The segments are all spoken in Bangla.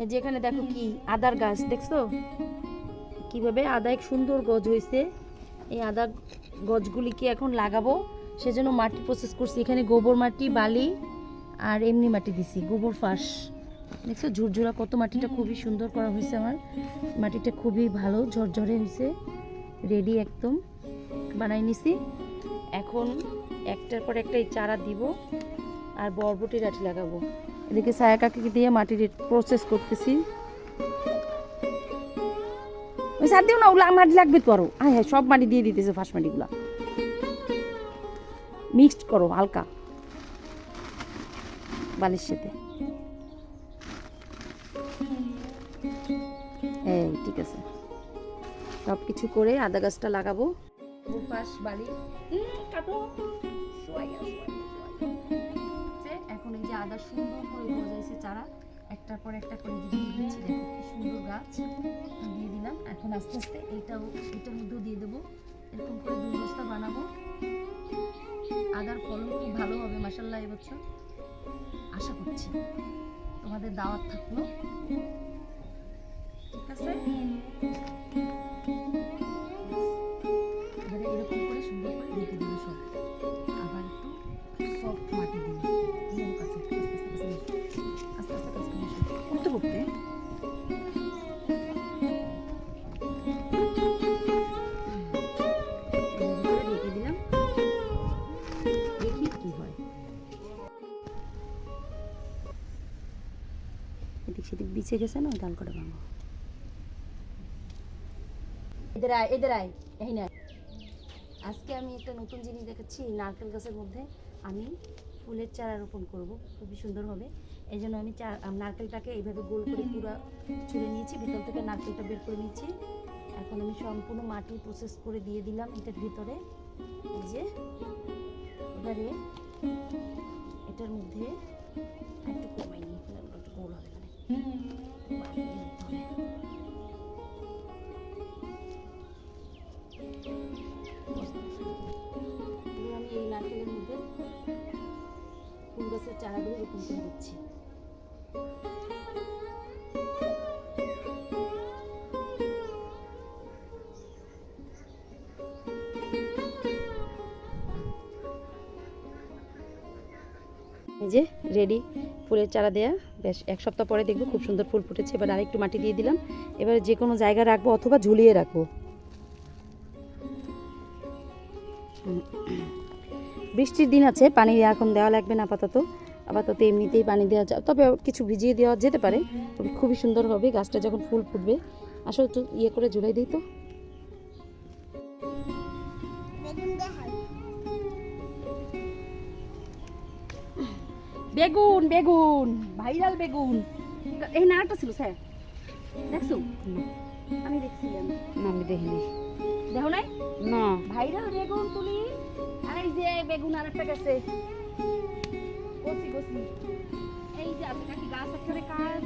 এই যে এখানে দেখো কি, আদার গাছ, দেখছ? কীভাবে আদা এক সুন্দর গজ হয়েছে। এই আদা গজগুলিকে এখন লাগাবো। সেজন্য মাটি প্রসেস করছি। এখানে গোবর মাটি, বালি আর এমনি মাটি দিছি, গোবর ফাঁস। দেখছ, ঝুরঝুরা কত মাটিটা খুবই সুন্দর করা হয়েছে আমার। মাটিটা খুবই ভালো, ঝরঝরে হয়েছে রেডি একদম। বানাই নিছি। এখন একটার পর একটা এই চারা দিব আর বরবটি ডাঁটি লাগাবো। এদিকে ছায়া কাকি দিয়ে মাটির প্রসেস করতেছি। ওই সার দিও না ওগুলো মাটি লাগবে তো আরও। হ্যাঁ হ্যাঁ সব মাটি দিয়ে দিতেছে ফাঁস মাটিগুলা। মিক্সড করো হালকা। বালির সাথে। এই ঠিক আছে। সব কিছু করে আদা গাছটা লাগাবো। পাশ বালি। কাটো। সোয়াইয়া, সোয়াইয়া। আদা সুন্দর করে গজাইছে চারা। একটার পর একটা করে দিয়ে দিচ্ছি, দেখো কি সুন্দর গাছ। দিয়ে দিলাম। এখন আস্তে আস্তে এইটাও, এটার মধ্যেও দিয়ে দেবো। এরকম করে দুই বস্তা বানাবো। আদার ফলন খুব ভালো হবে মাসাল্লাহ এবছর। আশা করছি। তোমাদের দাওয়াত থাকল। ঠিক আছে? করতে হয় এদিক সেদিক বিছে গেছে না, ডাল করে ভাঙো। এদের আয় এদের আয়, এই না। আজকে আমি একটা নতুন জিনিস দেখাচ্ছি নারকেল গাছের মধ্যে আমি ফুলের চারা রোপণ করব, খুবই সুন্দর হবে। এই জন্য আমি চা নারকেলটাকে এইভাবে গোল করে পুরো ছুঁড়ে নিয়েছি ভিতর থেকে নারকেলটা বের করে নিয়েছি। এখন আমি সম্পূর্ণ মাটি প্রসেস করে দিয়ে দিলাম এটার ভিতরে। এই যে এবারে এটার মধ্যে একটু কমাই নিই একটু গোল হবে। এবার আমি এই নারকেলের মধ্যে ফুল গাছের চারাগুলো রোপণ করে দিচ্ছি। যে রেডি ফুলের চারা দেয়া। বেশ, এক সপ্তাহ পরে দেখব, খুব সুন্দর ফুল ফুটেছে। এবার আরেকটু মাটি দিয়ে দিলাম। এবার যে কোনো জায়গায় রাখব অথবা ঝুলিয়ে রাখব। বৃষ্টির দিন আছে, পানি এখন দেওয়া লাগবে না আপাতত। আপাতত এমনিতেই পানি দেওয়া যায় তবে কিছু ভিজিয়ে দেওয়া যেতে পারে তবে খুবই সুন্দর হবে গাছটা যখন ফুল ফুটবে। আসলে একটু ইয়ে করে ঝুলাই দিই তো। বেগুন বেগুন ভাইরাল বেগুন। এই নাড়াটা ছিল স্যার। দেখছ? আমি দেখছিলাম। না আমি দেখিনি। দেখো নাই? না। ভাইরাল বেগুন তুলি আর এই যে বেগুন আর একটা গেছে। কচি কচি এই যে আছে নাকি গাছ একেবারে কাজ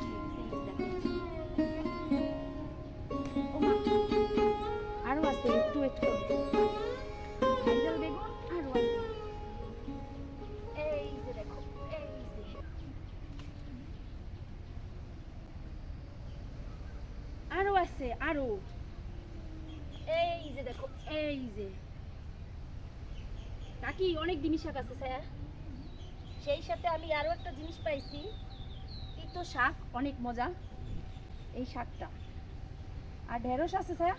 আরও আছে আরও এই যে দেখো এই যে আরও অনেক জিনিস শাক আছে, স্যার। সেই সাথে আমি আরও একটা জিনিস পাইছি। তিতো শাক, অনেক মজা। এই শাকটা। আর ঢেঁড়স আছে স্যার?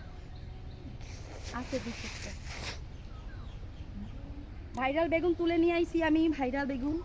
আছে দুই ভাইরাল বেগুন তুলে নিয়ে আইছি আমি, ভাইরাল বেগুন।